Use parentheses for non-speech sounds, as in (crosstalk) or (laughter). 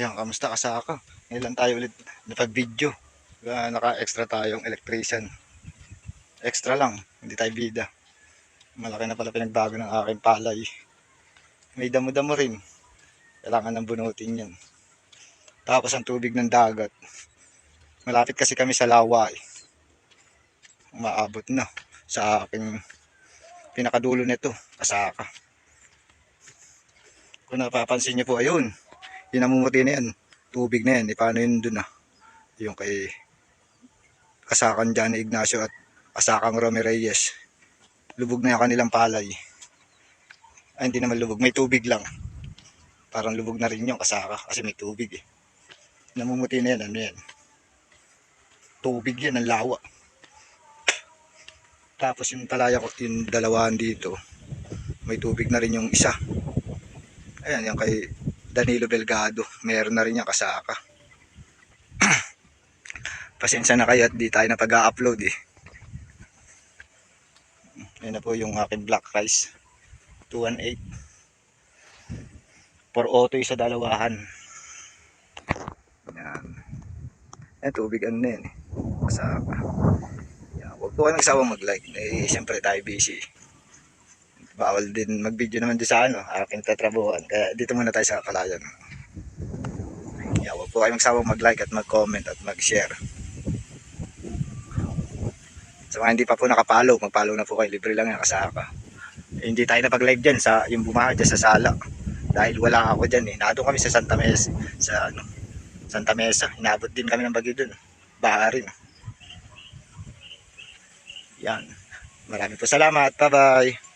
Yan, kamusta kasaka? Ngayon lang tayo ulit napag-video. Uh, naka-extra tayong electrician. Extra lang, hindi tayo bida. Malaki na pala pinagbago ng aking palay. May damo-damo rin. Kailangan ng bunutin yan. Tapos ang tubig ng dagat. Malapit kasi kami sa lawa eh. Umaabot na sa aking pinakadulo nito, kasaka. Kung napapansin niyo po, ayun, yung na yan, tubig na yan, e yun dun ah, yung kay kasakan dyan ni Ignacio at kasakang Romy Reyes, lubog na yung kanilang palay. Ay, hindi naman lubog, may tubig lang. Parang lubog na rin yung kasaka kasi may tubig eh. Namumuti na yan, ano yan. Tubig yan, ang lawa. Tapos yung talaya ko, yung dalawahan dito, may tubig na rin yung isa. Ayan, yung kay Danilo Belgado. Meron na rin yung kasaka. (clears throat) Pasensya na kayo at di tayo na pag-upload eh. Yan na po yung aking black rice. 218. For auto sa dalawahan. Yan. Yan, tubig ano na yan eh. Kasaka. Yan. Huwag po kayo magsawang mag-like. Eh, siyempre tayo busy. Bawal din mag-video naman din sa ano, aking tatrabuhan. Kaya dito muna tayo sa palayan. Yan, huwag po kayo magsawang mag-like at mag-comment at mag-share. Sa mga hindi pa po nakapalo, mag-follow na po kayo. Libre lang yung kasaka. Eh, hindi tayo napag-live dyan sa yung bumaha dyan sa sala. Dahil wala ako dyan eh. Nado kami sa Santa Mesa. Sa ano, Santa Mesa. Inabot din kami ng bagyo dun. Baha rin. Yan. Maraming po salamat. Bye-bye.